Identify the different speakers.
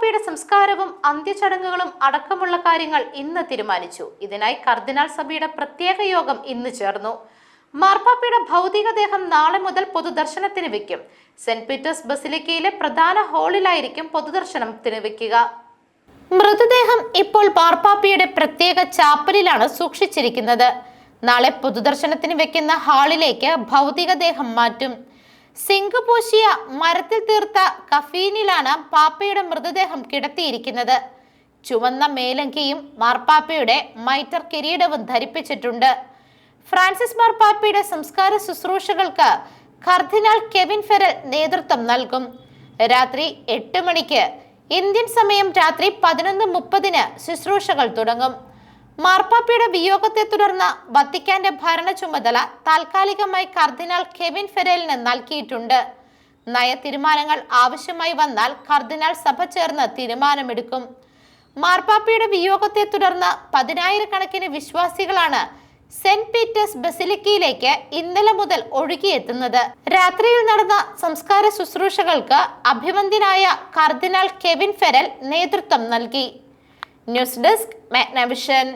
Speaker 1: മാർപ്പാപ്പയുടെ സംസ്കാരവും അന്ത്യചടങ്ങുകളും അടക്കമുള്ള കാര്യങ്ങൾ ഇന്ന് തീരുമാനിച്ചു. ഇതിനായി കർദിനാൾ സഭയുടെ പ്രത്യേക യോഗം ഇന്ന് ചേർന്നു. മാർപ്പാപ്പയുടെ ഭൗതികദേഹം നാളെ മുതൽ പൊതുദർശനത്തിന് വെക്കും. സെന്റ് പീറ്റേഴ്സ് ബസിലിക്കയിലെ പ്രധാന ഹാളിലായിരിക്കും പൊതുദർശനത്തിന് വെക്കുക. മൃതദേഹം ഇപ്പോൾ മാർപ്പാപ്പയുടെ പ്രത്യേക ചാപ്പലിലാണ് സൂക്ഷിച്ചിരിക്കുന്നത്. നാളെ പൊതുദർശനത്തിന് വെക്കുന്ന ഹാളിലേക്ക് ഭൗതികദേഹം മാറ്റും. സിങ്ക് പൂശിയ മരത്തിൽ തീർത്ത കഫീനിലാണ് പാപ്പയുടെ മൃതദേഹം കിടത്തിയിരിക്കുന്നത്. ചുവന്ന മേലങ്കിയും മാർപ്പാപ്പയുടെ മൈറ്റർ കിരീടവും ധരിപ്പിച്ചിട്ടുണ്ട്. ഫ്രാൻസിസ് മാർപ്പാപ്പയുടെ സംസ്കാര ശുശ്രൂഷകൾക്ക് കർദിനാൾ കെവിൻ ഫെറൽ നേതൃത്വം നൽകും. രാത്രി എട്ട് മണിക്ക് ഇന്ത്യൻ സമയം രാത്രി പതിനൊന്ന് മുപ്പതിന് ശുശ്രൂഷകൾ തുടങ്ങും. മാർപ്പാപ്പയുടെ വിയോഗത്തെ തുടർന്ന് വത്തിക്കാന്റെ ഭരണ ചുമതല താൽക്കാലികമായി കർദിനാൾ കെവിൻ ഫെരേലിന് നൽകിയിട്ടുണ്ട്. നയ തീരുമാനങ്ങൾ ആവശ്യമായി വന്നാൽ കർദിനാൾ സഭ ചേർന്ന് തീരുമാനമെടുക്കും. മാർപ്പാപ്പയുടെ വിയോഗത്തെ തുടർന്ന് പതിനായിരക്കണക്കിന് വിശ്വാസികളാണ് സെന്റ് പീറ്റേഴ്സ് ബസിലിക്കയിലേക്ക് ഇന്നലെ മുതൽ ഒഴുകിയെത്തുന്നത്. രാത്രിയിൽ നടന്ന സംസ്കാര ശുശ്രൂഷകൾക്ക് അഭിവന്ദ്യനായ കർദിനാൾ കെവിൻ ഫെരൽ നേതൃത്വം നൽകി. News desk Magnavision.